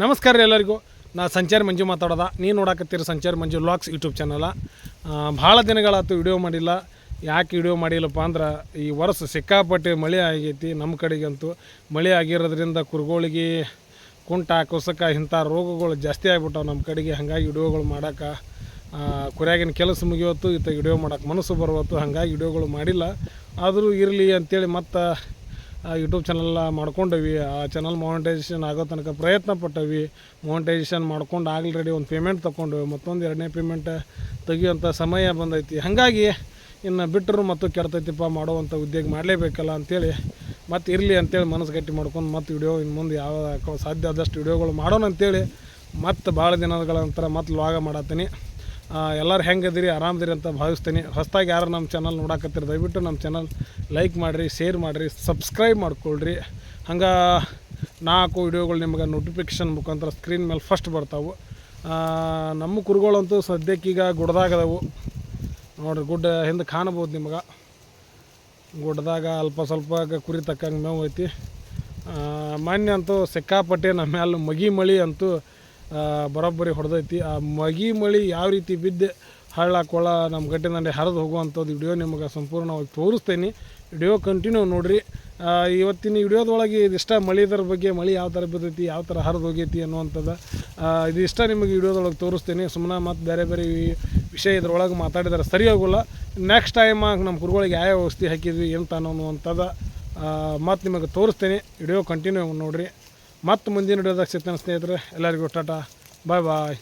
ನಮಸ್ಕಾರ ಎಲ್ಲರಿಗೂ. ನಾ ಸಂಚಾರಿ ಮಂಜು ಮಾತಾಡೋದ. ನೀವು ನೋಡಾಕತ್ತೀರಿ ಸಂಚಾರಿ ಮಂಜು ಲಾಕ್ಸ್ ಯೂಟ್ಯೂಬ್ ಚಾನಲ ಭಾಳ ದಿನಗಳಾಯ್ತು ವಿಡಿಯೋ ಮಾಡಿಲ್ಲ. ಯಾಕೆ ವಿಡಿಯೋ ಮಾಡಿಲ್ಲಪ್ಪ ಅಂದ್ರೆ, ಈ ವರ್ಷ ಸಿಕ್ಕಾಪಟ್ಟೆ ಮಳೆ ಆಗೈತಿ ನಮ್ಮ ಕಡೆಗಂತೂ. ಮಳೆ ಆಗಿರೋದ್ರಿಂದ ಕುರುಗೋಳಿಗೆ ಕುಂಟ, ಕುಸಕ ಇಂಥ ರೋಗಗಳು ಜಾಸ್ತಿ ಆಗ್ಬಿಟ್ಟವು ನಮ್ಮ ಕಡೆಗೆ. ಹಾಗಾಗಿ ವಿಡಿಯೋಗಳು ಮಾಡೋಕೆ ಕುರಿಯಾಗಿನ ಕೆಲಸ ಮುಗಿಯೋತ್ತು, ಇತ್ತ ವಿಡಿಯೋ ಮಾಡೋಕೆ ಮನಸ್ಸು ಬರುವತ್ತು, ಹಾಗಾಗಿ ವಿಡಿಯೋಗಳು ಮಾಡಿಲ್ಲ. ಆದರೂ ಇರಲಿ ಅಂತೇಳಿ ಮತ್ತು ಯೂಟ್ಯೂಬ್ ಚಾನಲ್ ಮಾಡ್ಕೊಂಡವಿ. ಆ ಚಾನಲ್ ಮಾನಿಟೈಸೇಷನ್ ಆಗೋ ತನಕ ಪ್ರಯತ್ನ ಪಟ್ಟವಿ. ಮಾನಿಟೈಸೇಷನ್ ಮಾಡ್ಕೊಂಡು ಆಲ್ರೆಡಿ ಒಂದು ಪೇಮೆಂಟ್ ತೊಗೊಂಡು ಮತ್ತೊಂದು ಎರಡನೇ ಪೇಮೆಂಟ್ ತೆಗಿಯುವಂಥ ಸಮಯ ಬಂದೈತಿ. ಹಾಗಾಗಿ ಇನ್ನು ಬಿಟ್ಟರು ಮತ್ತು ಕೆಡ್ತೈತಿಪ್ಪ ಮಾಡುವಂಥ ಉದ್ಯೋಗ ಮಾಡಲೇಬೇಕಲ್ಲ ಅಂಥೇಳಿ ಮತ್ತು ಇರಲಿ ಅಂತೇಳಿ ಮನಸ್ಸು ಗಟ್ಟಿ ಮಾಡ್ಕೊಂಡು ಮತ್ತು ವಿಡಿಯೋ ಇನ್ನು ಮುಂದೆ ಯಾವ ಸಾಧ್ಯ ಆದಷ್ಟು ವಿಡಿಯೋಗಳು ಮಾಡೋಣ ಅಂತೇಳಿ ಮತ್ತು ಭಾಳ ದಿನಗಳ ನಂತರ ಮತ್ತೆ ಲಾಗ ಮಾಡತ್ತೀನಿ ಎಲ್ಲರೂ ಹೆಂಗದಿರಿ ಆರಾಮದಿರಿ ಅಂತ ಭಾವಿಸ್ತೀನಿ. ಹೊಸದಾಗಿ ಯಾರು ನಮ್ಮ ಚಾನಲ್ ನೋಡಾಕತ್ತಿರ, ದಯವಿಟ್ಟು ನಮ್ಮ ಚಾನಲ್ ಲೈಕ್ ಮಾಡಿರಿ ಶೇರ್ ಮಾಡಿರಿ ಸಬ್ಸ್ಕ್ರೈಬ್ ಮಾಡ್ಕೊಳ್ರಿ. ಹಂಗೆ ನಾಲ್ಕು ವಿಡಿಯೋಗಳು ನಿಮ್ಗೆ ನೋಟಿಫಿಕೇಷನ್ ಮುಖಾಂತರ ಸ್ಕ್ರೀನ್ ಮೇಲೆ ಫಸ್ಟ್ ಬರ್ತಾವೆ. ನಮ್ಮ ಕುರುಗಳಂತೂ ಸದ್ಯಕ್ಕೀಗ ಗುಡ್ದಾಗದವು. ನೋಡಿರಿ, ಗುಡ್ಡ ಹಿಂದೆ ಕಾಣಬೋದು ನಿಮ್ಗೆ. ಗುಡ್ಡದಾಗ ಅಲ್ಪ ಸ್ವಲ್ಪ ಕುರಿ ತಕ್ಕಂಗೆ ಮೇವು ಐತಿ. ಮೊನ್ನೆ ಅಂತೂ ಸಿಕ್ಕಾಪಟ್ಟೆ ನಮ್ಮ ಮ್ಯಾಲೆ ಮಗಿ ಮಳಿ ಅಂತೂ ಬರೋಬ್ಬರಿ ಹೊಡೆದೈತಿ. ಆ, ಮಗಿ ಮಳಿ ಯಾವ ರೀತಿ ಬಿದ್ದು, ಹಳ್ಳ, ಕೊಳ ನಮ್ಮ ಗಟ್ಟಿನಲ್ಲಿ ಹರಿದು ಹೋಗುವಂಥದ್ದು ವಿಡಿಯೋ ನಿಮಗೆ ಸಂಪೂರ್ಣವಾಗಿ ತೋರಿಸ್ತೇನೆ. ವಿಡಿಯೋ ಕಂಟಿನ್ಯೂ ನೋಡಿರಿ. ಇವತ್ತಿನ ವಿಡಿಯೋದೊಳಗೆ ಇದಿಷ್ಟ ಮಳಿದರ ಬಗ್ಗೆ, ಮಳೆ ಯಾವ ಥರ ಬಿದ್ದೈತಿ, ಯಾವ ಥರ ಹರಿದು ಹೋಗೈತಿ ಅನ್ನುವಂಥದ್ದು ಇಷ್ಟ ಇದಿಷ್ಟ ನಿಮಗೆ ವಿಡಿಯೋದೊಳಗೆ ತೋರಿಸ್ತೇನೆ. ಸುಮ್ಮನೆ ಮತ್ತು ಬೇರೆ ಬೇರೆ ವಿಷಯ ಇದ್ರೊಳಗೆ ಮಾತಾಡಿದ್ರೆ ಸರಿ ಹೋಗೋಲ್ಲ ನೆಕ್ಸ್ಟ್ ಟೈಮ್ ನಮ್ಮ ಕುರುಗಳಿಗೆ ಯಾವ ಔಷಧಿ ಹಾಕಿದ್ವಿ, ಎಂತ ಅನ್ನುವಂಥದ್ದು ಮತ್ತು ನಿಮಗೆ ತೋರಿಸ್ತೇನೆ. ವಿಡಿಯೋ ಕಂಟಿನ್ಯೂ ನೋಡಿರಿ. ಮತ್ತು ಮುಂದಿನ ವಿಡಿಯೋದಾಗ ಸಿಗ್ತಾನೆ ಸ್ನೇಹಿತರೆ. ಎಲ್ಲರಿಗೂ ಟಾಟಾ. ಬಾಯ್ ಬಾಯ್